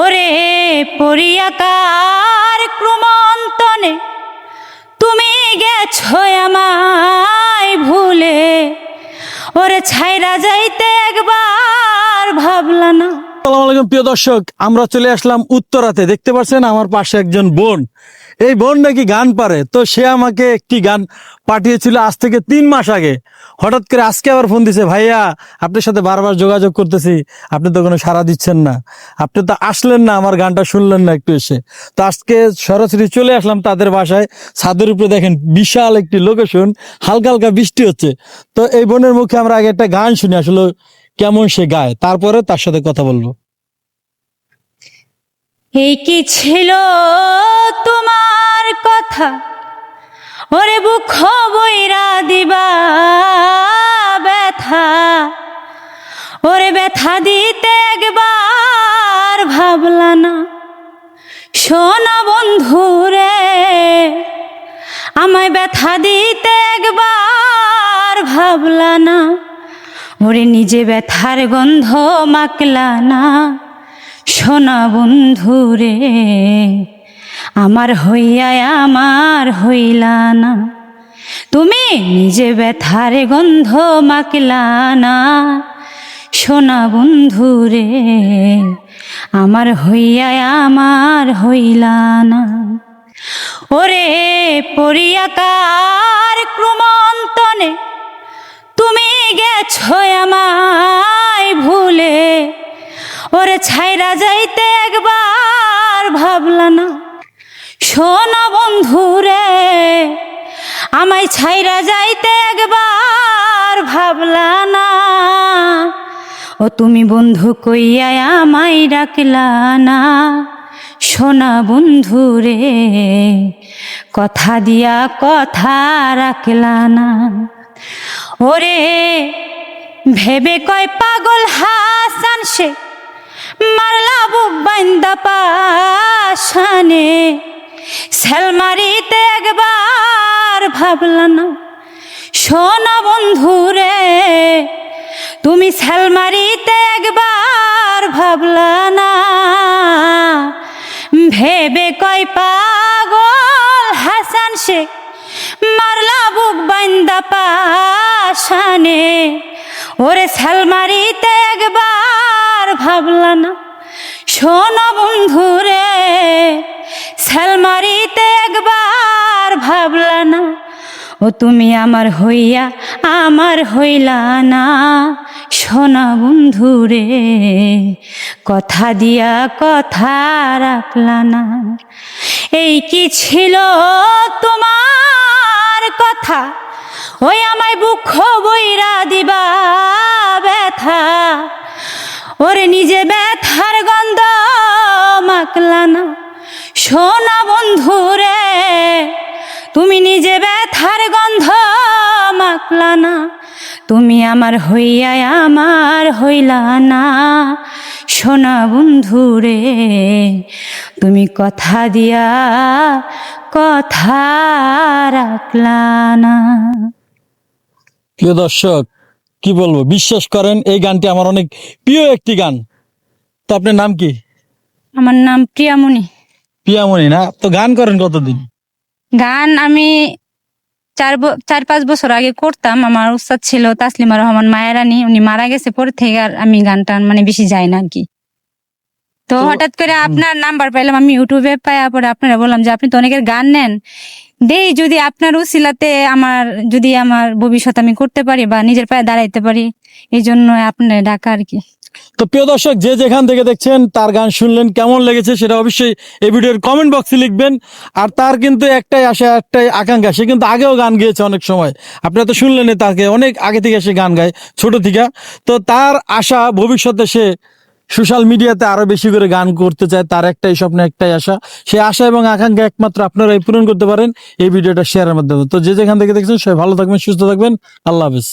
ওরে পরিয়াকার ক্রমন্তনে তুমি গেছো আমায় ভুলে। ওরে ছাইরা যাইতে একবার ভাবলা না। আসসালামু আলাইকুম, প্রিয় দর্শক। আমরা চলে আসলাম উত্তরাতে। দেখতে পাচ্ছেন আমার পাশে একজন বোন। এই বোন নাকি গান পারে। তো সে আমাকে একটি গান পাঠিয়েছিল আজ থেকে তিন মাস আগে। হঠাৎ করে আজকে আবার ফোন দিছে, ভাইয়া, আপনার সাথে বারবার যোগাযোগ করতেছি। আপনি তো কোনো সাড়া দিচ্ছেন না। আপনি তো আসলেন না, আমার গানটা শুনলেন না একটু এসে। তো আজকে সরাসরি চলে আসলাম তাদের বাসায়। ছাদের উপরে দেখেন বিশাল একটি লোকেশন, হালকা হালকা বৃষ্টি হচ্ছে। তো এই বোনের মুখে আমরা আগে একটা গান শুনি। আসলে কেমন সে গায়? তারপরে তার সাথে কথা বলব। এই কি ছিল তোমার কথা? ওরে বুখ বইরা দিবা ব্যথা। ওরে ব্যথা দিতে একবার ভাবলা না। সোনা বন্ধু রে, আমায় ব্যথা দিতে একবার ভাবলা না। ওরে নিজে ব্যথার গন্ধ মাকলা না সোনা বন্ধু রে আমার হইয়া আমার হইলা না তুমি নিজে ব্যথার গন্ধ মাকলা না সোনা বন্ধু রে আমার হইয়া আমার হইলা না ওরে পরিয়াকার ক্রমন্তনে গেছো আমায় ভুলে? ওরে ছাইরা যাইতে একবার ভাবলা না। শোনা বন্ধু রে আমায় ছাইরা যাইতে একবার ভাবলা না। ও তুমি বন্ধু কইয়া আমায় ডাকলা না। সোনা বন্ধু রে কথা দিয়া কথা রাখলা না। ওরে, ভেবে কয় পাগল হাসান সে? মারলা বুক বান্দা পাশানে। সেলমারিতে একবার ভাবলা না সোনা বন্ধু রে, তুমি সেলমারিতে একবার ভাবলা না। ভেবে কয় পাগল হাসান সে? পাশানে ওরে সালমারিতে একবার ভাবলা না শোনো বন্ধু রে সালমারিতে একবার ভাবলা না ও তুমি আমার হইয়া আমার হইলা না। সোনা বন্ধু রে কথা দিয়া কথা রাখলা না এই কি ছিল তোমার কথা? ওই আমায় বুক বইরা দিবা ব্যথা। ওরে নিজে ব্যথার গন্ধ মাকলানা সোনা বন্ধু রে, তুমি নিজে ব্যথার গন্ধ মাকলানা তুমি আমার হইয়া আমার হইলা না। সোনা বন্ধু রে, তুমি কথা দিয়া কথা রাখলা না। প্রিয় দর্শক কি বলব? বিশ্বাস করেন এই গানটি আমার অনেক প্রিয় একটি গান। তো আপনার নাম কি? আমার নাম প্রিয়ামণি। প্রিয়ামণি না? তো গান করেন কতদিন? গান আমি চার চার পাঁচ বছর আগে করতাম। আমার উস্তাদ ছিল তাসলিমা রহমান মায়েরানি। উনি মারা গেছে পরে থেকে আর আমি গান টান মানে বেশি যাই না আর কি। তো তো- হঠাৎ করে আপনার নাম্বার পাইলাম আমি ইউটিউবে পাই পরে আপনারা বললাম যে আপনি তো অনেকের গান নেন। দেই যদি আপনার উসিলাতে আমার, যদি আমার ভবিষ্যৎ আমি করতে পারি বা নিজের পায়ে দাঁড়াইতে পারি, এই জন্য আপনার ডাকা আর কি। তো প্রিয় দর্শক, যে যেখান থেকে দেখছেন, তার গান শুনলেন, কেমন লেগেছে সেটা অবশ্যই এই ভিডিওর কমেন্ট বক্সে লিখবেন। আর তার কিন্তু একটাই আশা, একটাই আকাঙ্ক্ষা, সে কিন্তু আগেও গান গেয়েছে অনেক সময়। আপনারা তো শুনলেন তাকে, অনেক আগে থেকে সে গান গায়, ছোট থেকে। তো তার আশা, ভবিষ্যতে সে সোশ্যাল মিডিয়াতে আরও বেশি করে গান করতে চায়, তার একটাই স্বপ্ন, একটাই আশা। সেই আশা এবং আকাঙ্ক্ষা একমাত্র আপনারাই পূরণ করতে পারেন এই ভিডিওটা শেয়ারের মাধ্যমে। তো যে যেখান থেকে দেখছেন, সবাই ভালো থাকবেন, সুস্থ থাকবেন। আল্লাহ হাফিজ।